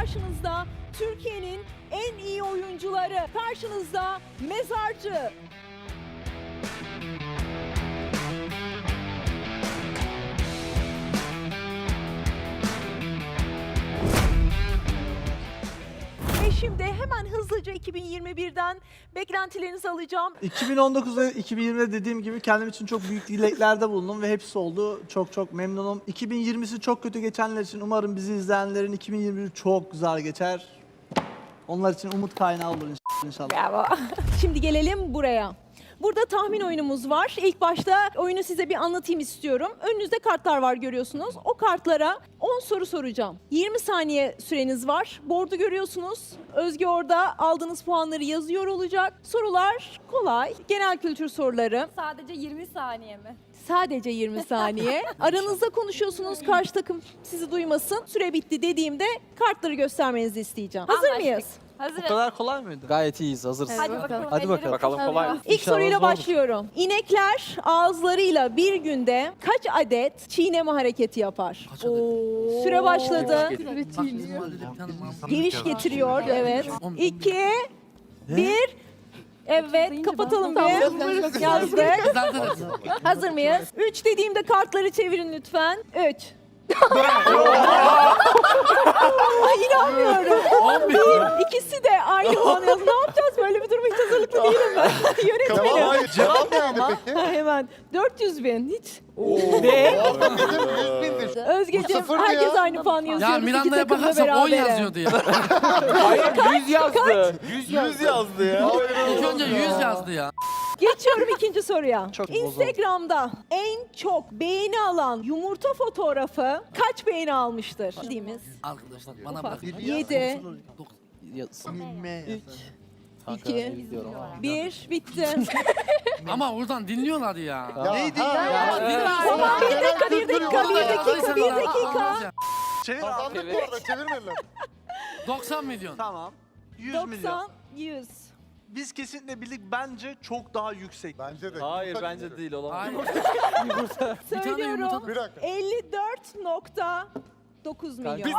Karşınızda Türkiye'nin en iyi oyuncuları. Karşınızda Mezarcı. Şimdi hemen hızlıca 2021'den beklentilerinizi alacağım. 2019 ve 2020'de dediğim gibi kendim için çok büyük dileklerde bulundum ve hepsi oldu. Çok çok memnunum. 2020'si çok kötü geçenler için umarım bizi izleyenlerin 2021'i çok güzel geçer. Onlar için umut kaynağı olur inş- inşallah. Bravo. Şimdi gelelim buraya. Burada tahmin oyunumuz var. İlk başta oyunu size bir anlatayım istiyorum. Önünüzde kartlar var görüyorsunuz. O kartlara 10 soru soracağım. 20 saniye süreniz var. Board'u görüyorsunuz. Özge orada aldığınız puanları yazıyor olacak. Sorular kolay. Genel kültür soruları. Sadece 20 saniye mi? Sadece 20 saniye. Aranızda konuşuyorsunuz. Karşı takım sizi duymasın. Süre bitti dediğimde kartları göstermenizi isteyeceğim. Hazır Anlaştık. mıyız? Hazırım. Bu kadar kolay mıydı? Gayet iyiyiz, hazırsın. Hadi bakalım. Hadi bakalım. Bakalım kolay? İlk İnşallah soruyla zordur. başlıyorum. İnekler ağızlarıyla bir günde kaç adet çiğneme hareketi yapar? Kaç adet? Oo. Süre başladı. Giriş getiriyor, evet. İki, bir. Evet, kapatalım bir. Yazdık. Hazır mıyız? Üç dediğimde kartları çevirin lütfen. Üç. Ay inanmıyorum var yuvarlıyoruz. ne yapacağız? Böyle bir duruma hiç hazırlıklı değilim ben. Yönetmenim. Tamam hayır cevap ne yani peki? Hemen 400 bin hiç. Ve 100 bindir. Özgeciğim herkes ya. aynı puan yazıyor. Ya Miranda'ya bakarsak 10 yazıyordu ya. Hayır 100 yazdı. 100 100 yazdı ya. İlk önce 100 yazdı ya. Geçiyorum ikinci soruya. Çok Instagram'da en çok beğeni alan yumurta fotoğrafı kaç beğeni almıştır? Bildiğimiz. Arkadaşlar bana bak. 7, 9, Yazsın. 3, Kanka, 2, gidiyorum ama. 1, bitti. Ama oradan dinliyorlar ya. Neydi Ama dinliyorlar. Tamam bir dakika, bir dakika, bir dakika, bir dakika. ya. Çevir. Kazandık bu arada çevirmediler. 90 milyon. Tamam. 100 milyon. 90, 100. Biz kesinlikle bildik bence çok daha yüksek. Bence de. Hayır Yumurta bence değil olamaz. Hayır. tane Söylüyorum. yumurta- Bir dakika. 54.9 milyon. Biz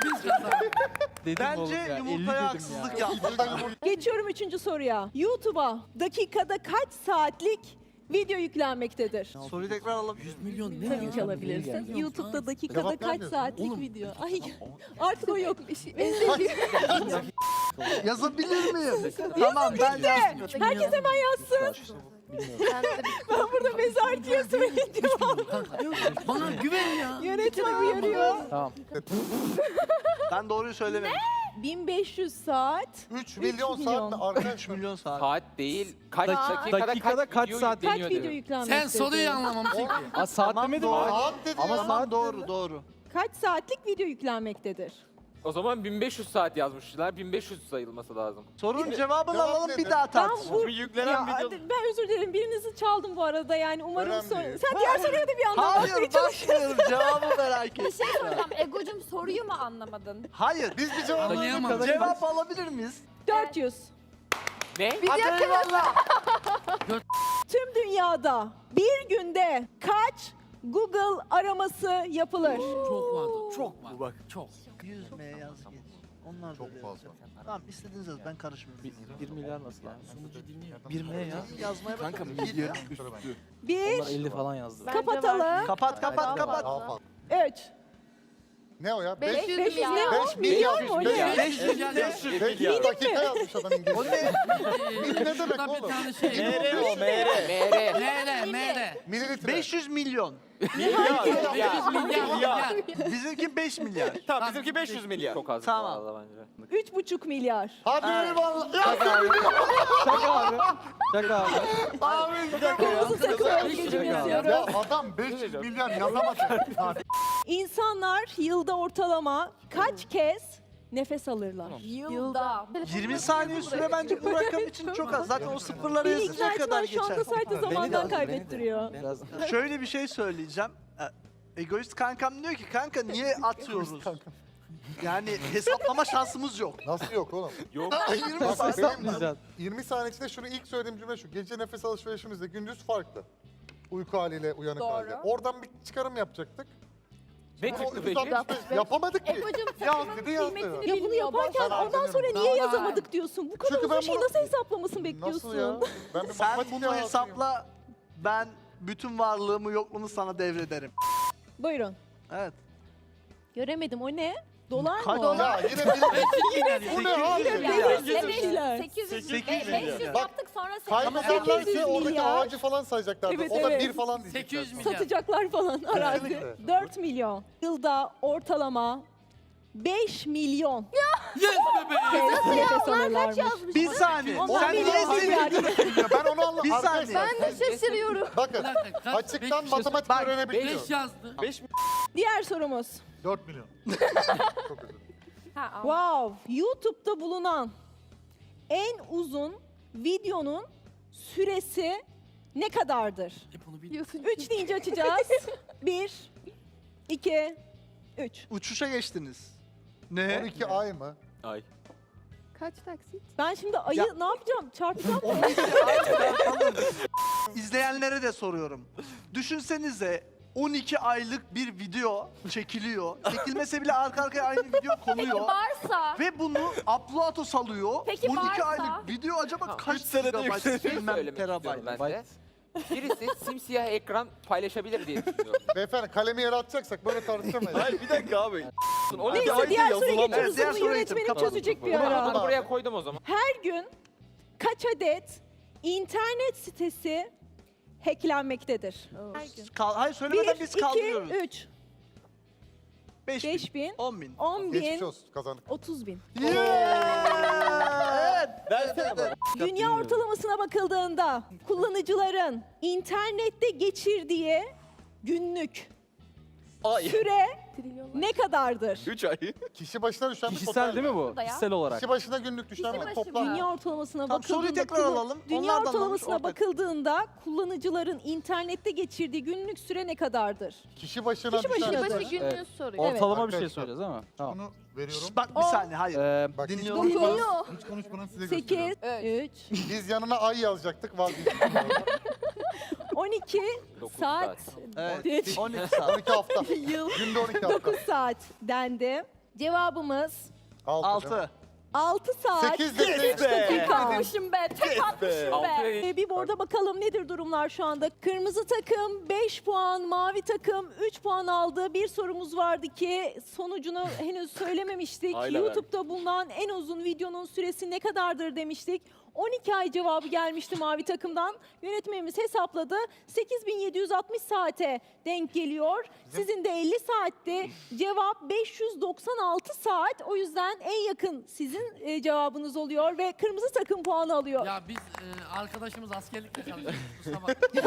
kazandık. Dedim oğlum Bence ya, 50 yumurtaya dedim haksızlık ya. yumurta. Geçiyorum üçüncü soruya. YouTube'a dakikada kaç saatlik video yüklenmektedir? Soruyu tekrar alalım. 100 milyon ne Tabii ki alabilirsin. YouTube'da dakikada Cevap kaç vermiyorsun. saatlik Oğlum. video? Ay artık o yok. Yazabilir miyim? tamam ben yazmıyorum. Herkes hemen yazsın. Ben burada mezarcıya. Kanka, Bana güven ya. Yönetmen uyarıyor. Tamam. Ben doğruyu söylemedim. 1500 saat. 3 milyon milyon. saat mi 3 arkadaşlar? milyon saat. Saat değil. Kaç Dakika- dakikada, dakikada kaç video saat- Kaç video yüklenmektedir? Sen soruyu anlamamışsın ki. Aa, saat Tamam, demedim? Saat dedi Ama ya. saat doğru doğru. Kaç saatlik video yüklenmektedir? O zaman 1500 saat yazmışlar. 1500 sayılması lazım. Sorunun cevabını Cevap alalım nedir? bir daha Tam tartışalım. bu... Bir yüklenen Ya, video. ben özür dilerim birinizi çaldım bu arada yani umarım Önemli değil. Sen diğer soruya da bir anda Hayır bakmaya çalış. bakmıyorum cevabı merak Bir et. şey soracağım. Ego'cum soruyu mu anlamadın? Hayır. Biz bir cevap Anlayamadım. Cevap alabilir miyiz? 400. Ne? Hadi eyvallah. Tüm dünyada bir günde kaç Google araması yapılır? Çok vardı. Çok var. Bak. Çok. 100 M yaz geç. Onlar da Çok öyle fazla. Tamam istediğiniz yaz ben karışmıyorum. 1 milyar nasıl lan? Sunucu dinliyor. 1 ne ya? Yazmaya bak. Kanka Milyon. Bir, Onlar 50 falan yazdı. kapatalım. Kapat kapat kapat. Daha fazla. Üç. Ne o ya? 500 500 ne milyar. o? Beş Milyon mu? O ne? 500 milyar. 500 milyar. dakika yazmış adam O İngilizce. ne? ne demek Şurada bir oğlum? tane şey. o mere. Mere, mere. Mililitre. 500 milyon. Milyar. 500 milyar, milyar. Bizimki 5 milyar. Tamam bizimki 500 milyar. Çok az. Tamam. arada bence. Üç buçuk milyar. Hadi eyvallah. Ya Şaka abi. Şaka abi. Kırmızı takım geçim Ya yazıyorum. adam 500 milyon yazamadı. İnsanlar yılda ortalama kaç kez nefes alırlar? Yılda. 20 saniye süre bence bu rakam için çok az. Zaten o sıfırlara Beni ikna yazınca kadar etmen şu anda sadece zamandan kaybettiriyor. Biraz Şöyle bir şey söyleyeceğim. E, Egoist kankam diyor ki kanka niye atıyoruz? Yani hesaplama şansımız yok. Nasıl yok oğlum? Yok. 20 Bak benim güzel. 20 saniye içinde şunu ilk söylediğim cümle şu. Gece nefes alışverişimizde gündüz farklı. Uyku haliyle uyanık Doğru. halde. Oradan bir çıkarım yapacaktık. Ne çıktı peki? 365 Yapamadık ki. Ego'cum Yaz sakın dedi yazdı. kıymetini Ya bunu bilmiyor. yaparken Ben ondan sonra niye Daha- yazamadık diyorsun? Bu kadar Çünkü uzun bunu- nasıl hesaplamasını bekliyorsun? Nasıl ya? Ben bir Sen matematik bunu yahasıyım. hesapla. Ben bütün varlığımı yokluğumu sana devrederim. Buyurun. Evet. Göremedim o ne? Dolar Kaç- mı? o? Ya yine bir... Bu ne abi? milyar. Evet, milyar. 800 800 500 milyar. yaptık sonra 800 Kaybederlerse 800 oradaki milyar. ağacı falan sayacaklardı. Evet, o da evet. bir falan diyecekler. 800 milyar. Satacaklar falan arazi. Kesinlikle. 4 milyon. Yılda ortalama 5 milyon Yes bebeğim. TL nefes alırlarmış. Bir saniye. Onlar Sen milyon niye milyar. seviyorsun? Ben onu anlamadım. Bir saniye. Arkadaşlar şaşırıyorum. bakın kaç? açıktan matematik Bak, öğrenebiliyor. 5 yazdı. 5 mi? Diğer sorumuz. 4 milyon. Çok özür dilerim. Ha, al. Wow, YouTube'da bulunan en uzun videonun süresi ne kadardır? Hep onu biliyorsun. 3 deyince açacağız. 1 2 3. Uçuşa geçtiniz. Ne? 12 ay mı? Ay. Kaç taksit? Ben şimdi ayı Ya- ne yapacağım? Çarpacağım. İzleyenlere de soruyorum. Düşünsenize 12 aylık bir video çekiliyor. Çekilmese bile arka arkaya aynı video Peki konuyor. varsa Ve bunu upload'a salıyor. Peki 12 varsa- aylık video acaba Ha, kaç senede gigabayt yükseliyor. Bilmem söylemek istiyorum terabayt. ben de. Birisi simsiyah ekran paylaşabilir diye düşünüyorum. Beyefendi kalemi yere atacaksak böyle tartışamayız. Hayır bir dakika abi. 12 Neyse diğer soruya geçiyoruz. diğer Bunu soruya yönetmenim geçelim. çözecek bir Bunu ara. bunu buraya koydum o zaman. Her gün kaç adet internet sitesi hacklenmektedir? Kal- Hayır söylemeden 1, biz 2, kaldırıyoruz. 3, 5 bin, 5 bin, 10 bin. 10 Geçmiş bin, olsun kazandık. 30 bin. Dünya ortalamasına bakıldığında kullanıcıların internette geçirdiği günlük Ay. süre ne kadardır? 3 ay. Kişi başına düşen bir Kişisel total. değil mi bu? Ya. Kişisel olarak. Kişi başına günlük düşen Kişi bir başı toplam. Dünya ortalamasına Tamam, soruyu bakıldığında tekrar kullan- alalım. Dünya Onlar da anlamış, ortalamasına ortak. bakıldığında kullanıcıların internette geçirdiği günlük süre ne kadardır? Kişi başına Kişi düşen. başına Başı Evet. günlüğü soruyor. Ortalama bir şey Arkadaşlar. söyleyeceğiz değil mi? Tamam. Bunu veriyorum. Şş, Bak bir saniye hayır. Ee, Bak hiç Dinliyorum. konuşmadan, Dinliyor. hiç konuşmadan size 8, gösteriyorum. 3, Biz yanına ay yazacaktık vazgeçtik. 12 Dokuz saat, Evet. Hiç. 12 saat. 12 hafta. yıl, Günde 12 hafta. 9 saat dendi. Cevabımız 6. 6. 6 saat. 8 dedi. Tek almış. Atmışım be, tek atmışım Altı be. dedi. Ee, bir orada bakalım nedir durumlar şu anda. Kırmızı takım 5 puan, mavi takım 3 puan aldı. Bir sorumuz vardı ki sonucunu henüz söylememiştik. Aynen. YouTube'da bulunan en uzun videonun süresi ne kadardır demiştik. 12 ay cevabı gelmişti mavi takımdan. Yönetmenimiz hesapladı. 8760 saate denk geliyor. Sizin de 50 saatti. Cevap 596 saat. O yüzden en yakın sizin e, cevabınız oluyor ve kırmızı takım puanı alıyor. Ya biz e, arkadaşımız askerlikte çalışıyoruz. Kusura bakma.